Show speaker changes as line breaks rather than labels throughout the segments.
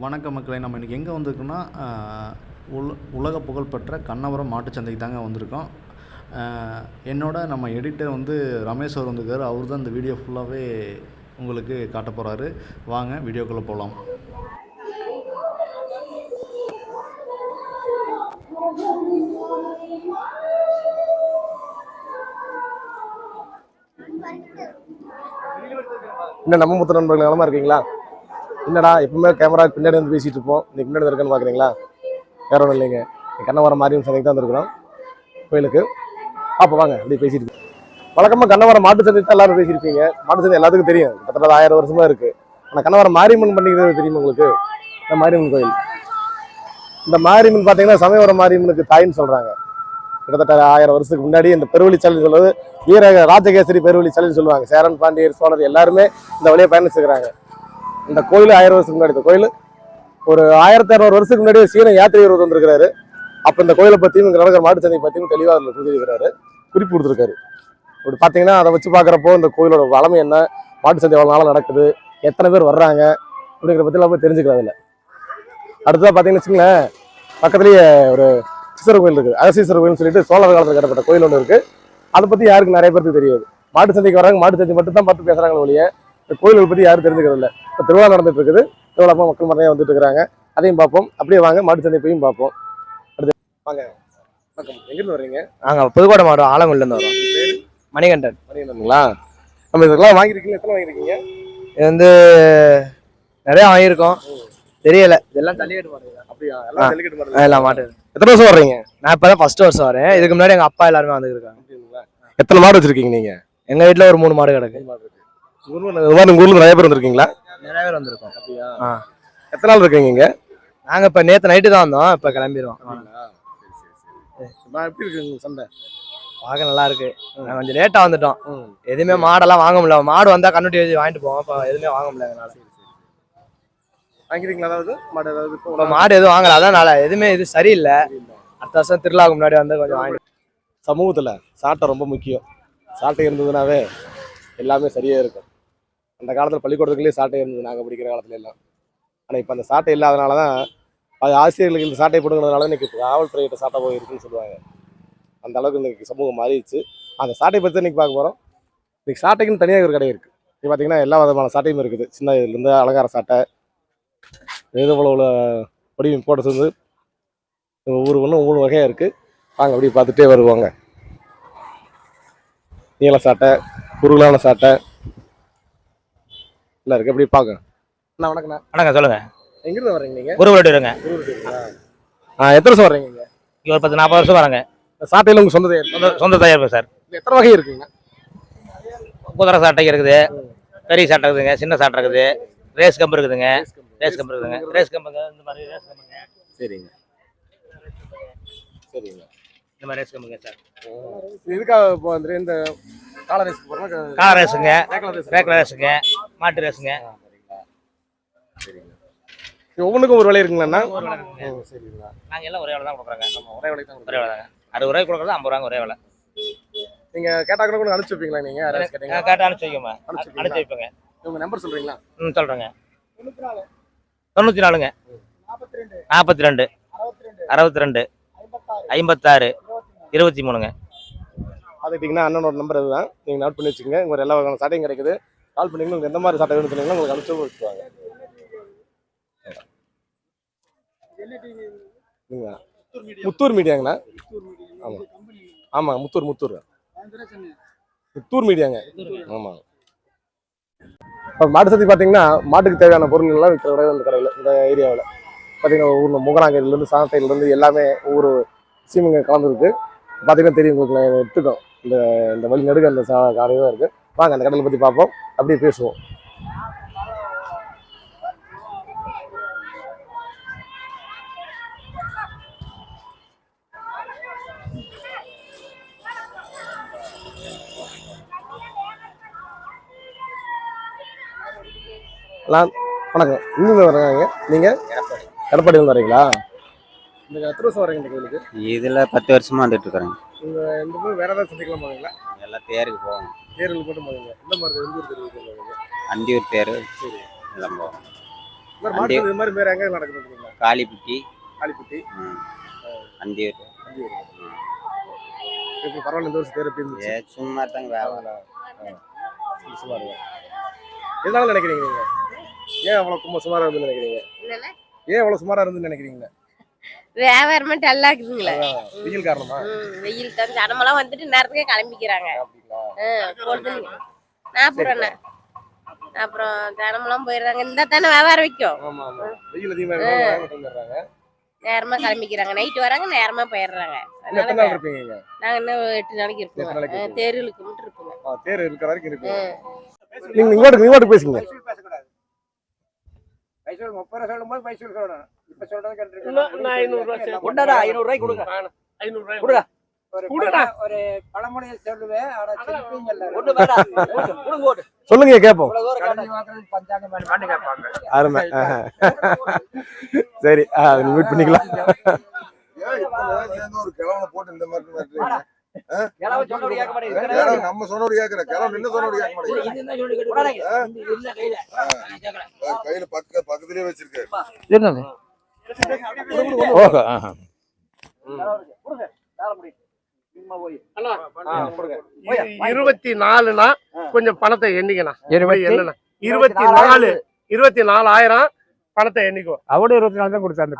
வணக்க மக்களை நம்ம இன்றைக்கி எங்கே வந்திருக்கோம்னா உல உலக புகழ்பெற்ற கண்ணவரம் மாட்டுச்சந்தைக்கு தாங்க வந்திருக்கோம். என்னோட நம்ம எடிட்டர் வந்து ரமேஷ் அவர் வந்திருக்காரு. அவர் தான் இந்த வீடியோ ஃபுல்லாகவே உங்களுக்கு காட்ட போகிறாரு வாங்க வீடியோக்குள்ளே போகலாம்
என்ன நம்ம முத்து நண்பர்கள் நலமா இருக்கீங்களா? என்னடா எப்பவுமே கேமரா பின்னாடி வந்து பேசிட்டு இருப்போம். இன்னைக்கு முன்னாடி இருக்கேன்னு பாக்குறீங்களா? வேற ஒன்றும் இல்லைங்க. கண்ணவரம் மாரியம் சந்தைக்கு தான் இருக்கிறோம் கோயிலுக்கு. அப்போ வாங்க அப்படியே பேசிட்டு வழக்கமாக கண்ணவரம் மாட்டு சந்தை தான் எல்லாரும் பேசியிருப்பீங்க. மாட்டு சந்தை எல்லாத்துக்கும் தெரியும். கிட்டத்தட்ட ஆயிரம் வருஷமா இருக்கு. ஆனால் கண்ணவரம் மாரியம்மன் பண்ணிக்கிறது தெரியுமா உங்களுக்கு? இந்த மாரியம்மன் கோயில். இந்த மாரியம்மன் பார்த்தீங்கன்னா சமயபுரம் மாரியம்மனுக்கு தாயின்னு சொல்றாங்க. கிட்டத்தட்ட ஆயிரம் வருஷத்துக்கு முன்னாடி இந்த பெருவழிச்சாலைன்னு சொல்வது வீர ராஜகேசரி பெருவழிச்சாலைன்னு சொல்லுவாங்க. சேரன் பாண்டியர் சோழர் எல்லாருமே இந்த வழியை பயணிச்சுக்கிறாங்க. இந்த கோயில் ஆயிரம் வருஷத்துக்கு முன்னாடி இந்த கோயில் ஒரு ஆயிரத்தி அறுநூறு வருஷத்துக்கு முன்னாடி சீன யாத்திரிகர் வந்திருக்கிறாரு. அப்போ இந்த கோயிலை பற்றியும் இங்கே நடக்கிற மாட்டு சந்தை தெளிவாக அதில் கொடுத்துருக்கிறாரு குறிப்பு கொடுத்துருக்காரு. இப்படி பார்த்தீங்கன்னா அதை வச்சு பார்க்குறப்போ இந்த கோயிலோட வளமை என்ன மாட்டு சந்தை எவ்வளோ நாளாக நடக்குது எத்தனை பேர் வர்றாங்க அப்படிங்கிற பற்றி நம்ம தெரிஞ்சுக்கலாம் அதில். அடுத்ததாக பார்த்தீங்கன்னு வச்சுங்களேன் பக்கத்துலேயே ஒரு சிசர் கோயில் இருக்குது அகசீஸ்வரர் கோயில்னு சொல்லிட்டு சோழர் காலத்தில் கட்டப்பட்ட கோயில் ஒன்று இருக்குது அதை பற்றி யாருக்கு நிறைய பேருக்கு தெரியாது. மாட்டு சந்தைக்கு வராங்க மாட்டு சந்தை மட்டும் தான் பார்த்து பேசுகிறாங்களே ஒழிய கோயில்களை பற்றி யாரும் தெரிஞ்சுக்கிறது இல்லை. இப்போ திருவிழா நடந்துட்டு இருக்குது. திருவிழா மக்கள் நிறைய வந்துட்டு இருக்கிறாங்க. அதையும் பார்ப்போம். அப்படியே வாங்க மாட்டு சந்தை போயும் பார்ப்போம். அடுத்து வாங்க. வணக்கம். எங்கிருந்து வர்றீங்க?
நாங்கள் புதுக்கோட்டை மாவட்டம் ஆலங்குடிலேருந்து வரோம். மணிகண்டன்.
மணிகண்டனுங்களா? நம்ம இதெல்லாம் வாங்கியிருக்கீங்க எத்தனை வாங்கியிருக்கீங்க?
இது வந்து நிறைய வாங்கியிருக்கோம். தெரியல. இதெல்லாம் தள்ளிக்கிட்டு போறீங்க
அப்படியா. எல்லாம் ஜல்லிக்கட்டு மாதிரி
எல்லாம் மாட்டு.
எத்தனை வருஷம் வர்றீங்க?
நான் இப்போ தான் ஃபர்ஸ்ட் வருஷம் வரேன். இதுக்கு முன்னாடி எங்கள் அப்பா எல்லாருமே வந்துருக்காங்க?
எத்தனை மாடு வச்சிருக்கீங்க நீங்க?
எங்கள் வீட்டில் ஒரு மூணு மாடு கிடக்கு.
இந்த மாதிரி ஊர்ல நிறைய பேர் வந்திருக்கீங்களா?
நிறைய பேர் வந்திருக்கோம்.
அப்படியா?
ஆ.
எத்தனை நாள் இருக்கீங்க இங்க?
நாங்கள் இப்போ நேற்று நைட்டு தான் வந்தோம். இப்போ கிளம்பிடுவோம்
எப்படி இருக்கு உங்க சந்தை
பார்க்க நல்லா இருக்கு. நாங்கள் கொஞ்சம் லேட்டாக வந்துட்டோம். எதுவுமே மாடெல்லாம் வாங்க முடியல. மாடு வந்தால் கண்ணுட்டி வச்சு வாங்கிட்டு போவோம். இப்போ எதுவுமே வாங்க முடியல எங்களால்.
வாங்கிருக்கீங்களா அதாவது? மாடு அதாவது இப்போ
மாடு எதுவும் வாங்கல. அதான் நாளை. எதுவுமே இது சரியில்லை. அடுத்த வருஷம் திருவிழாவுக்கு முன்னாடி வந்து கொஞ்சம் வாங்கிட்டு
சமூகத்துல சாட்டை ரொம்ப முக்கியம். சாட்டை இருந்ததுனாவே எல்லாமே சரியா இருக்கும். அந்த காலத்தில் பள்ளிக்கூடத்துக்குள்ளேயே சாட்டை இருந்தது. நாங்கள் படிக்கிற காலத்துல எல்லாம். ஆனால் இப்போ அந்த சாட்டை இல்லாதனால தான் அது ஆசிரியர்களுக்கு இந்த சாட்டை போடுங்கிறதுனால இன்னைக்கு காவல்துறையிட்ட சாட்டை போய் இருக்குன்னு சொல்லுவாங்க. அந்த அளவுக்கு இன்னைக்கு சமூகம் மாறிடுச்சு. அந்த சாட்டை பற்றி இன்னைக்கு பார்க்க போகிறோம் இன்னைக்கு சாட்டைக்குன்னு தனியாக ஒரு கடை இருக்குது இப்போ பார்த்தீங்கன்னா எல்லா விதமான சாட்டையும் இருக்குது. சின்ன இதுலேருந்து அலங்கார சாட்டை இது போல உள்ள வடிவம் போட்டு வந்து ஒவ்வொரு ஒன்றும் ஒவ்வொரு வகையாக இருக்குது வாங்க அப்படியே பார்த்துட்டே வருவாங்க. நீள சாட்டை குறுகலான சாட்டை இல்லை இருக்கு. எப்படி பார்க்க அண்ணா வணக்கண்ணா
வணக்கம் சொல்லுங்க.
எங்கிருந்து வர்றீங்க நீங்க?
ஒரு வீடு இருங்க
ஆ எத்தனை வருஷம் வர்றீங்க இங்க?
இங்க ஒரு பத்து நாற்பது வருஷம் வரேங்க
சாட்டையில உங்க சொந்த
சொந்த சொந்த தயாரிப்பு சார்.
எத்தனை வகை இருக்குங்க?
குதிரை சாட்டை இருக்குது பெரிய சாட்டை இருக்குதுங்க சின்ன சாட்டை இருக்குது ரேஸ் கம்பு இருக்குதுங்க ரேஸ் கம்பு. இருக்குதுங்க. ரேஸ் கம்புங்க இந்த மாதிரி ரேஸ் கம்புங்க.
சரிங்க. சரிங்க.
இந்த மாதிரி ரேஸ் கம்புங்க சார்.
இதுக்காக இப்போ இந்த கால போகிறோம்னா
கார் ரேஸுங்க
ரேக்லா ரேஸ்
ரேக்ல ரேஸுங்க மாட்டு ரேஸுங்க
ஒவ்வொன்றுக்கும் ஒரு விலை இருக்குங்களாண்ணா
ஒரு விலை இருக்குங்க.
ஓ, சரிங்களா.
நாங்கள் எல்லாம் ஒரே விலை தான் கொடுக்குறோங்க.
நம்ம ஒரே விலை தான்
ஒரே விலை தாங்க அறுபது ரூபாய்க்கு கொடுக்குறது ஐம்பது ரூபாங்க ஒரே விலை.
நீங்க கேட்டா கூட அனுப்பிச்சு வைப்பீங்களா நீங்க? யாராச்சும் கேட்டீங்க
கேட்டு அனுப்பிச்சி வைக்கோமா
அனுப்பிச்சு
வைப்பேங்க.
உங்க நம்பர் சொல்றீங்களா?
ம் சொல்கிறேங்க தொண்ணூற்றி நாலுங்க. நாற்பத்தி ரெண்டு. அறுபத்தி ரெண்டு. ஐம்பத்தாறு. இருபத்தி மூணுங்க.
பார்த்துக்கிட்டிங்கன்னா அண்ணனோட நம்பர் இதுதான். நீங்கள் நோட் பண்ணி வச்சுக்கோங்க. உங்களுக்கு எல்லா வகையான சட்டையும் கிடைக்குது. கால் பண்ணிங்கன்னா உங்களுக்கு எந்த மாதிரி சட்டை வேணும்னு சொன்னீங்கன்னா உங்களுக்கு அனுப்பிச்சு வச்சுருவாங்க முத்தூர் மீடியாங்கண்ணா? ஆமாம் ஆமாம் முத்தூர் முத்தூர். முத்தூர் மீடியாங்க. ஆமாம் இப்போ மாட்டு சத்தி பார்த்தீங்கன்னா மாட்டுக்கு தேவையான பொருள் எல்லாம் விற்கிற கடை இந்த கடையில் இந்த ஏரியாவில். பார்த்தீங்கன்னா ஊர் முகநாங்கயிலேருந்து சாணத்தையிலேருந்து எல்லாமே ஒவ்வொரு சீமங்க கலந்துருக்கு. பார்த்தீங்கன்னா தெரியும் உங்களுக்கு நான் எடுத்துட்டோம் இந்த இந்த வழி நடுக்க அந்த சா கடையாக இருக்கு. வாங்க அந்த கடையில் பற்றி பார்ப்போம் அப்படியே பேசுவோம். நான் வணக்கம். இங்கிருந்து வர்றாங்க நீங்கள் எடப்பாடியிலேருந்து வரீங்களா இந்த எத்தனை வருஷம் வரீங்க இந்த
இதுல பத்து வருஷமா வந்துட்டு இருக்கிறேங்க
இந்த இந்த மாதிரி வேற ஏதாவது சந்திக்கலாம் போவீங்களா
எல்லாம் தேருக்கு போவோம்.
தேர்தல் மட்டும் போவீங்க. எந்த மாதிரி எந்த ஊர் தேர்தல் போவீங்க?
அந்தியூர் தேர்.
சரி.
எல்லாம் போவோம்.
மாதிரி மாட்டு சந்தை இது மாதிரி வேற எங்க நடக்குது
காளிப்பட்டி.
காளிப்பட்டி.
அந்தியூர்
எப்படி பரவாயில்ல இந்த வருஷம் தேர் எப்படி இருந்துச்சு?
ஏ சும்மா தாங்க வியாபாரம்
சும்மா இருக்கு எதனால நினைக்கிறீங்க நீங்க? ஏன் அவ்வளவு ரொம்ப சுமாரா இருந்து நினைக்கிறீங்க? ஏன் அவ்வளவு சுமாரா இருந்து நினைக்கிறீங்க?
வியாபாரமா டல்லா இருக்குதுங்களே.
வெயில் காரணமா?
வெயில் தான். ஜனமெல்லாம் வந்துட்டு நேரத்துக்கே கிளம்பிக்கிறாங்க. நாற்பது ரூபா அப்புறம் ஜனமெல்லாம் போயிடுறாங்க. இந்த தானே வியாபாரம் வைக்கும். நேரமா கிளம்பிக்கிறாங்க. நைட்டு வராங்க நேரமா போயிடுறாங்க. நாங்க இன்னும் எட்டு நாளைக்கு இருப்போம். தேர்தலுக்கு மட்டும் இருப்போங்க.
ஆ, தேர் இருக்கிற வரைக்கும் இருக்கு நீங்க நீங்க ஓட்டு பேசுங்க.
ஒரு பழமொழியை சொல்லுவேன். ஆனா சிரிப்பீங்கல்ல
சொல்லுங்க கேட்போம்
கடைசி வாக்குறது பஞ்சாங்கம் வேணுமான்னு கேட்பாங்க.
அருமை. ஆஹா. சரி ஆ, நீங்க மீட் பண்ணிக்கலாம்.
போட்டு இந்த மாதிரி நம்ம சொன்னோடு கேக்குற கிழவன் என்ன சொன்னோடு கேட்க மாட்டேங்கிறான் கையில. பக்க பக்கத்துலயே வச்சிருக்காரு.
இருபத்தி நாலுனா கொஞ்சம் பணத்தை எண்ணிக்கணும் இருபத்தி நாலு இருபத்தி நாலாயிரம் பணத்தை எண்ணிக்கோ.
அவடு இருபத்தி நாலு தான் கொடுத்தாரு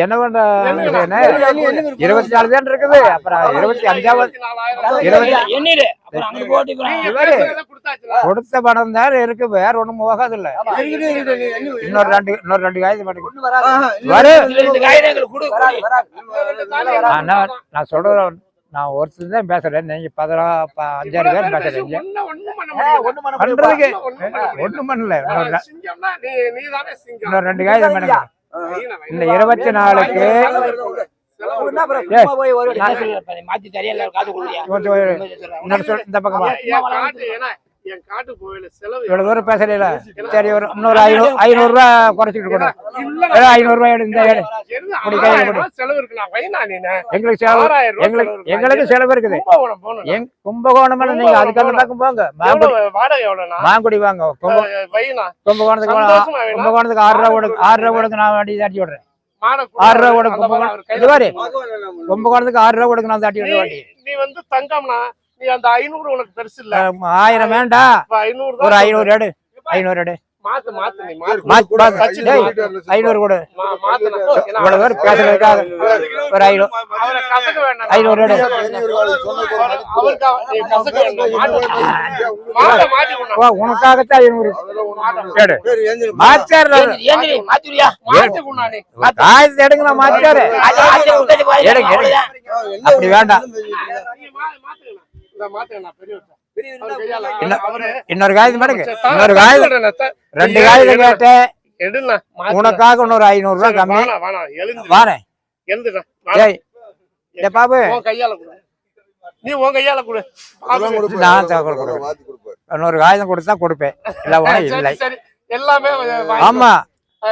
என்ன
பண்ற? இருபத்தி நாலு தான் இருக்குது. அப்புறம் இருபத்தி அஞ்சாவது? கொடுத்த பணம் தான் இருக்கு. வேற ஒண்ணும் போகாது இல்ல இன்னொரு ரெண்டு இன்னொரு ரெண்டு காய்ச்சி மட்டும் வரும் ஆ, நான் நான் சொல்றேன் நான் ஒருத்தர் தான் பேசுறேன். நீங்க பதினா அஞ்சாறு பேர் பேசுறீங்க. பண்றதுக்கு
ஒண்ணும்
பண்ணல. இன்னொரு ரெண்டு
வையின.
இந்த இருபத்தி நாலுக்கு இந்த பக்கமா.
என் செலவு
இவ்வளவு தூரம் பேசுறீங்களா? சரி ஒரு இன்னொரு ஐநூறு ஐநூறு ரூபா குறைச்சிட்டு கொடு
இல்ல
ஏதோ ஐநூறு ரூபாய் எடு இந்த எடு.
என்ன
இப்படி கையில
ஆறாயிரம்
கொடு.
ரூபாய் செலவு
எங்களுக்கு செலவு எங்களுக்கு. எங்களுக்கு செலவு இருக்குது.
கும்பகோணம் போகணும்
எங் கும்பகோணம் நீங்க அதுக்கு அந்த பக்கம் போங்க. மாங்குடி வாங்க. கும்பகோணத்துக்கு கும்பகோணத்துக்கு ஆறு ரூபா கொடுக்கு ஆறு ரூபா நான் வண்டி தாட்டி விடுறேன். ஆறு ரூபா
மாதிரி
கும்பகோணம் இது பாரு. கும்பகோணத்துக்கு ஆறு ரூபா கொடுக்கு நான் தாட்டி விடுறேன் வண்டி
நீ வந்து தங்கம்னா அந்த ஐநூறு உனக்கு பெருசு இல்ல
ஆயிரம் வேண்டாம்
இப்ப ஐநூறு
ஒரு ஐநூறு எடு ஐநூறு எடு
மாத்து மாத்து நீ
சரி,
மாத்து
கொடு,
மாத்து,
கொடு.
மாத்து.
ஐநூறு
கொடு இவ்வளவு பேர் பேசுறதுக்காக ஒரு ஐநூறு
அவரை கசக்க வேண்டாம்
ஐநூறு எடு. உனக்காகத்தான் ஐநூறு எடு எடுங்க
ஆ, என்ன
அப்படி வேண்டாம். என்ன? இன்னொரு காயத்து பாருங்க. இன்னொரு
த-
ரெண்டு
எடு-
கேட்டேன். உனக்காக இன்னொரு ஐநூறு ரூபாய் கம்மி. வாரேன் பாபு.
உன் கையால கொடு. நீ உன் கையால கொடு.
இன்னொரு காயம் கொடுத்தா கொடுப்பேன். இல்ல உன
சரி,
இல்லை.
சரி. எல்லாமே.
ஆமா.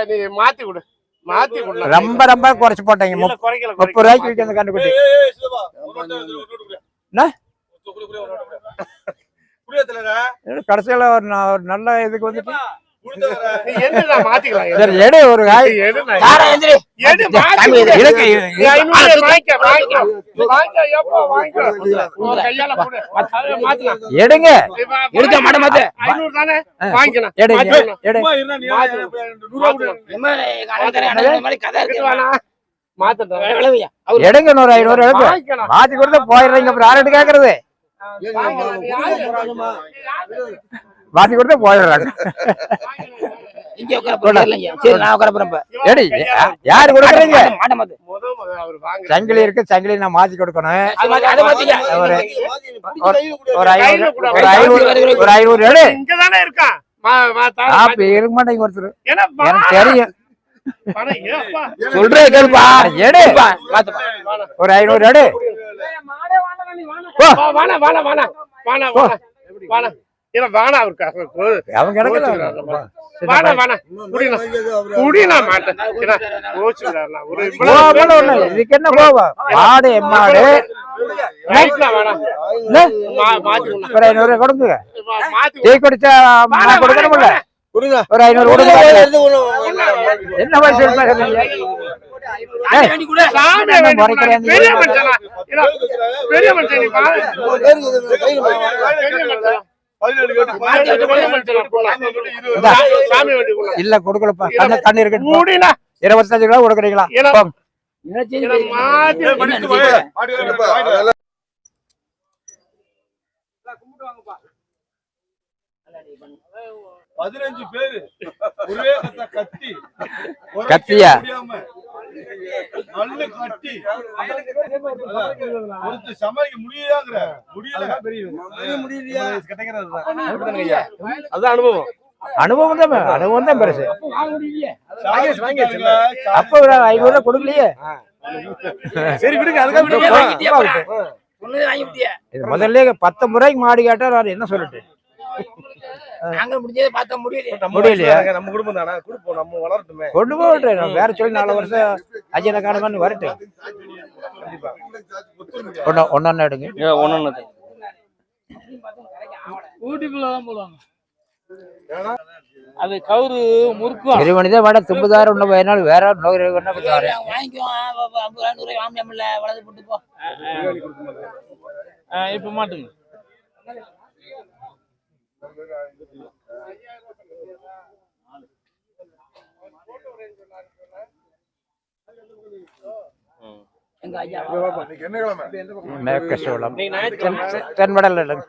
நீ மாத்தி கொடு. மாத்தி கொடு.
ரொம்ப ரொம்ப குறைச்சு போட்டீங்க. முப்பது. ரூபாய்க்கு விற்க அந்த கண்டுபிடி கடைசியில ஒரு ஒரு நல்ல இதுக்கு வந்துட்டு ஒரு
மாத்திக்கலாம்.
எடுங்க.
எடுக்க மாத்த.
வாங்கிக்கலாம்.
எடுங்க இன்னொரு ஐநூறு எடுங்க. மாத்தி கொடுத்து போயிடுறீங்க அப்புறம் யார்கிட்ட கேக்குறது? மாத்தி கொடுத்து போயிடுறாங்க.
இங்க உட்கார போறீங்க. சரி, நான் உட்கார போறேன்
யாரு கொடுக்குறீங்க? சங்கிலி இருக்கு சங்கிலி நான் மாத்தி கொடுக்கணும். ஒரு ஐநூறு. ஒரு ஐநூறு ஒரு ஐநூறு
இங்கதானே இருக்கான்
அப்ப இருக்க? மாட்டேங்க ஒருத்தர். எனக்கு தெரியும்.
சொல்றேன் கேளுப்பா.
எடு. ஒரு ஐநூறு எடு.
வாணா, வாணா, வாணா. வாணா, வாணா. ஏன்னா வாணா வாணா, வாணா. மாட்டேன்.
இதுக்கு என்ன கோவம்? எம்மாடு. ஒரு ஐநூறு கொடுங்க. டீ குடிச்சா கொடுக்கணும்ல? ஒரு ஐநூறு கொடுங்க. என்ன வயசு பேசுறீங்க
சாமி வேண்டி கொடு.
முறைக்கிறேன்.
பெரிய மனுஷனா? பெரிய மனுஷன்.
இல்ல கொடுக்கலப்பா. தண்ணி இருக்கு.
மூடினா,
இருபத்தஞ்சு கிலோ கொடுக்குறீங்களா?
பதினஞ்சு பேரு. ஒரே கத்த.
கத்தியா?
நல்ல கட்டி. ஒருத்தர் சமாளிக்க முடியாங்கிற முடியல.
அதான் அனுபவம்.
அனுபவம் தான் அனுபவம் தான் பெருசு. அப்ப ஐநூறு ரூபாய் கொடுக்கலையே?
சரி விடுங்க
இது முதல்ல பத்து முறைக்கு மாடி கேட்டா என்ன சொல்லிட்டு
நாங்க முடிஞ்சதை பார்க்க முடியல
முடியலையா.
நம்ம குடும்பம் தானே? கொடுப்போம் நம்ம வளரட்டுமே.
கொண்டு போகட்டும் வேற சொல்லி நாலு வருஷம் அஜயன காணுமான்னு வரட்டும். ஒன்னு ஒன்னு எடுங்க.
போடுவாங்க. அது கவுரு முறுக்கும்
திருமணிதான் வேட தும்புதாரம் ஒண்ணு பயனாலும் வேற நோய் ஒண்ணு கொஞ்சம் வரேன்
வாங்கிக்குவோம் வளர்த்து போட்டு போ. இப்ப மாட்டுங்க.
சோளம் தென்வடல் இல்லைங்க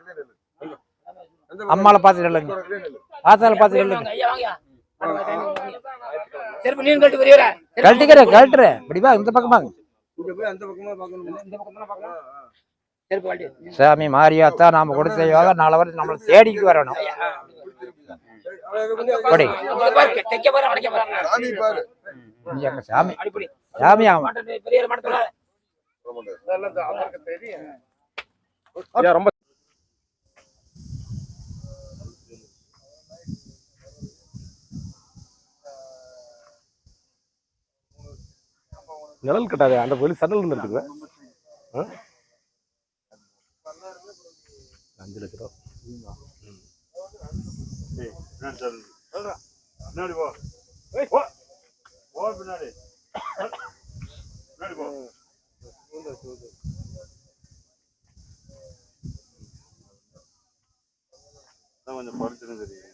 அம்மால பார்த்துட்டு இல்லைங்க ஆத்தால பார்த்துட்டு இல்லைங்க கழட்டிக்கிறேன் கழட்டுறேன். இப்படி வா இந்த பக்கம். வாங்க சாமி மாரியாத்தா நாம கொடுத்த யோகா நாளை வரை நம்மளை தேடிட்டு வரணும். கொடி.
சாமி. பாரு
இங்க எங்க சாமி
ரொம்ப நிழல் கட்டாது அந்த வெளி சடல் இருந்து எடுத்துக்குவேன். அஞ்சு லட்ச ரூபா
பின்னாடி போ. போ. பின்னாடி. பின்னாடி போ. கொஞ்சம் படுத்துன்னு தெரியும்